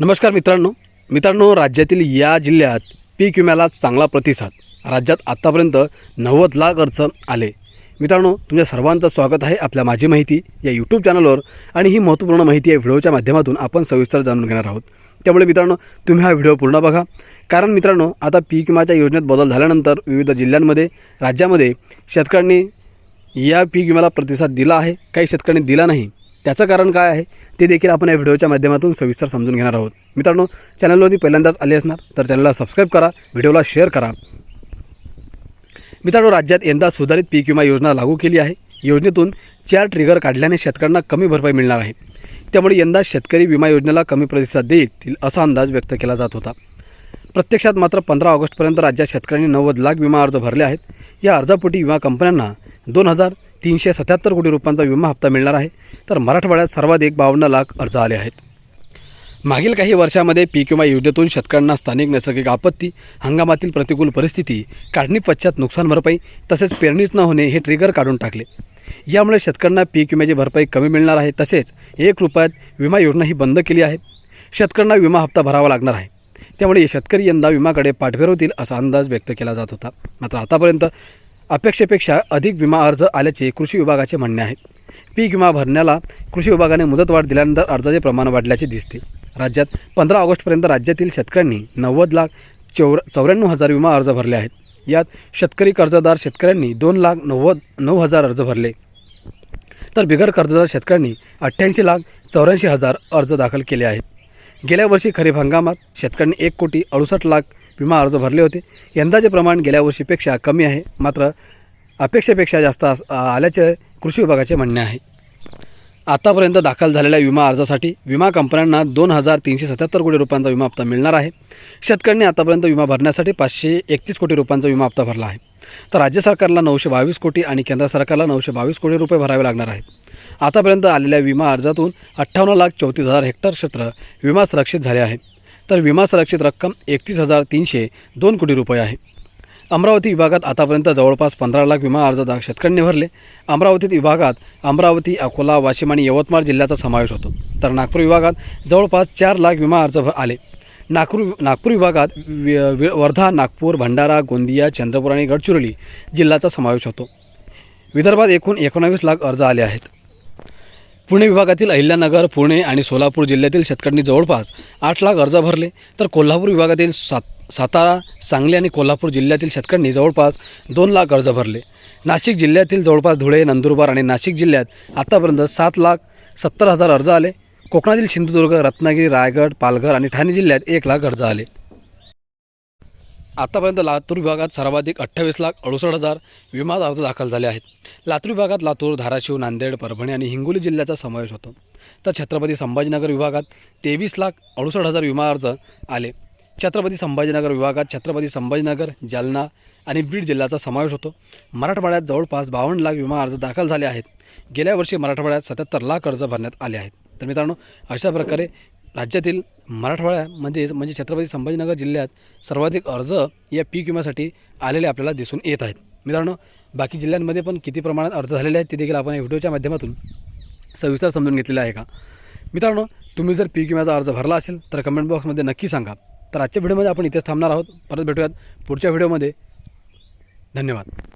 नमस्कार मित्रांनो. मित्रांनो राज्यातील या जिल्ह्यात पीक विम्याला चांगला प्रतिसाद. राज्यात आत्तापर्यंत नव्वद लाख अर्ज आले. मित्रांनो तुमच्या सर्वांचं स्वागत आहे आपल्या माझी माहिती या यूट्यूब चॅनलवर आणि ही महत्त्वपूर्ण माहिती या व्हिडिओच्या माध्यमातून आपण सविस्तर जाणून घेणार आहोत. त्यामुळे मित्रांनो तुम्ही हा व्हिडिओ पूर्ण बघा. कारण मित्रांनो आता पीक विम्याच्या योजनेत बदल झाल्यानंतर विविध जिल्ह्यांमध्ये राज्यामध्ये शेतकऱ्यांनी या पीक विम्याला प्रतिसाद दिला आहे काही शेतकऱ्यांनी दिला नाही. त्याचं कारण काय आहे ते देखील आपण या व्हिडिओच्या माध्यमातून सविस्तर समजून घेणार आहोत. मित्रांनो चॅनलवरती पहिल्यांदाच आले असणार तर चॅनलला सबस्क्राईब करा व्हिडिओला शेअर करा. मित्रांनो राज्यात यंदा सुधारित पीक विमा योजना लागू केली आहे. योजनेतून चार ट्रिगर काढल्याने शेतकऱ्यांना कमी भरपाई मिळणार आहे. त्यामुळे यंदा शेतकरी विमा योजनेला कमी प्रतिसाद देतील असा अंदाज व्यक्त केला जात होता. प्रत्यक्षात मात्र पंधरा ऑगस्टपर्यंत राज्यात शेतकऱ्यांनी नव्वद लाख विमा अर्ज भरले आहेत. या अर्जापोटी विमा कंपन्यांना दोन हजार तीनशे सत्याहत्तर कोटी रुपयांचा विमा हप्ता मिळणार आहे. तर मराठवाड्यात सर्वाधिक बावन्न लाख अर्ज आले आहेत. मागील काही वर्षामध्ये पीक विमा योजनेतून शेतकऱ्यांना स्थानिक नैसर्गिक आपत्ती हंगामातील प्रतिकूल परिस्थिती काढणी पश्चात नुकसान भरपाई तसेच पेरणीच न होणे हे ट्रिगर काढून टाकले. यामुळे शेतकऱ्यांना पीक विम्याची भरपाई कमी मिळणार आहे. तसेच एक रुपयात विमा योजना ही बंद केली आहे. शेतकऱ्यांना विमा हप्ता भरावा लागणार आहे. त्यामुळे शेतकरी यंदा विमाकडे पाठफेर होतील असा अंदाज व्यक्त केला जात होता. मात्र आतापर्यंत अपेक्षेपेक्षा अधिक विमा अर्ज आल्याचे कृषी विभागाचे म्हणणे आहे. पीक विमा भरण्याला कृषी विभागाने मुदतवाढ दिल्यानंतर अर्जाचे प्रमाण वाढल्याचे दिसते. राज्यात पंधरा ऑगस्टपर्यंत राज्यातील शेतकऱ्यांनी नव्वद लाख चौर चौऱ्याण्णव हजार विमा अर्ज भरले आहेत. यात शेतकरी कर्जदार शेतकऱ्यांनी दोन लाख नव्वद नऊ हजार अर्ज भरले. तर बिगर कर्जदार शेतकऱ्यांनी अठ्ठ्याऐंशी लाख चौऱ्याऐंशी हजार अर्ज दाखल केले आहेत. गेल्या वर्षी खरीप हंगामात शेतकऱ्यांनी एक कोटी अडुसष्ट लाख विमा अर्ज भरले होते. यंदाचे प्रमाण गेल्या वर्षीपेक्षा कमी आहे. मात्र अपेक्षेपेक्षा जास्त आल्याचे कृषी विभागाचे म्हणणे आहे. आतापर्यंत दाखल झालेल्या विमा अर्जासाठी विमा कंपन्यांना दोन हजार तीनशे सत्याहत्तर कोटी रुपयांचा विमा हप्ता मिळणार आहे. शेतकऱ्यांनी आतापर्यंत विमा भरण्यासाठी पाचशे एकतीस कोटी रुपयांचा विमा हप्ता भरला आहे. तर राज्य सरकारला नऊशे बावीस कोटी आणि केंद्र सरकारला नऊशे बावीस कोटी रुपये भरावे लागणार आहेत. आतापर्यंत आलेल्या विमा अर्जातून अठ्ठावन्न लाख चौतीस हजार हेक्टर क्षेत्र विमा सुरक्षित झाले आहे. तर विमा संरक्षित रक्कम एकतीस हजार तीनशे दोन कोटी रुपये आहे. अमरावती विभागात आतापर्यंत जवळपास पंधरा लाख विमा अर्ज शेतकऱ्यांनी भरले. अमरावतीत विभागात अमरावती अकोला वाशिम आणि यवतमाळ जिल्ह्याचा समावेश होतो. तर नागपूर विभागात जवळपास चार लाख विमा अर्ज आले. नागपूर नागपूर विभागात वि- वि- वर्धा नागपूर भंडारा गोंदिया चंद्रपूर आणि गडचिरोली जिल्ह्याचा समावेश होतो. विदर्भात एकूण एकोणावीस लाख अर्ज आले आहेत. पुणे विभागातील अहिल्यानगर पुणे आणि सोलापूर जिल्ह्यातील शेतकऱ्यांनी जवळपास आठ लाख अर्ज भरले. तर कोल्हापूर विभागातील सात सातारा सांगली आणि कोल्हापूर जिल्ह्यातील शेतकऱ्यांनी जवळपास दोन लाख अर्ज भरले. नाशिक जिल्ह्यातील जवळपास धुळे नंदुरबार आणि नाशिक जिल्ह्यात आतापर्यंत सात लाख सत्तर हजार अर्ज आले. कोकणातील सिंधुदुर्ग रत्नागिरी रायगड पालघर आणि ठाणे जिल्ह्यात एक लाख अर्ज आले. आतापर्यंत लातूर विभागात सर्वाधिक अठ्ठावीस लाख अडुसष्ट हजार विमा अर्ज दाखल झाले आहेत. लातूर विभागात लातूर धाराशिव नांदेड परभणी आणि हिंगोली जिल्ह्याचा समावेश होतो. तर छत्रपती संभाजीनगर विभागात तेवीस लाख अडुसष्ट हजार विमा अर्ज आले. छत्रपती संभाजीनगर विभागात छत्रपती संभाजीनगर जालना आणि बीड जिल्ह्याचा समावेश होतो. मराठवाड्यात जवळपास बावन्न लाख विमा अर्ज दाखल झाले आहेत. गेल्या वर्षी मराठवाड्यात सत्याहत्तर लाख अर्ज भरण्यात आले आहेत. तर मित्रांनो अशा प्रकारे राज्यातील मराठवाड्यामध्ये म्हणजे छत्रपती संभाजीनगर जिल्ह्यात सर्वाधिक अर्ज या पीक विम्यासाठी आलेले आपल्याला दिसून येत आहेत. मित्रांनो बाकी जिल्ह्यांमध्ये पण किती प्रमाणात अर्ज झालेले आहेत ते देखील आपण या व्हिडिओच्या माध्यमातून सविस्तर समजून घेतलेलं आहे का? मित्रांनो तुम्ही जर पीक विम्याचा अर्ज भरला असेल तर कमेंट बॉक्समध्ये नक्की सांगा. तर आजच्या व्हिडिओमध्ये आपण इथेच थांबणार आहोत. परत भेटूयात पुढच्या व्हिडिओमध्ये. धन्यवाद.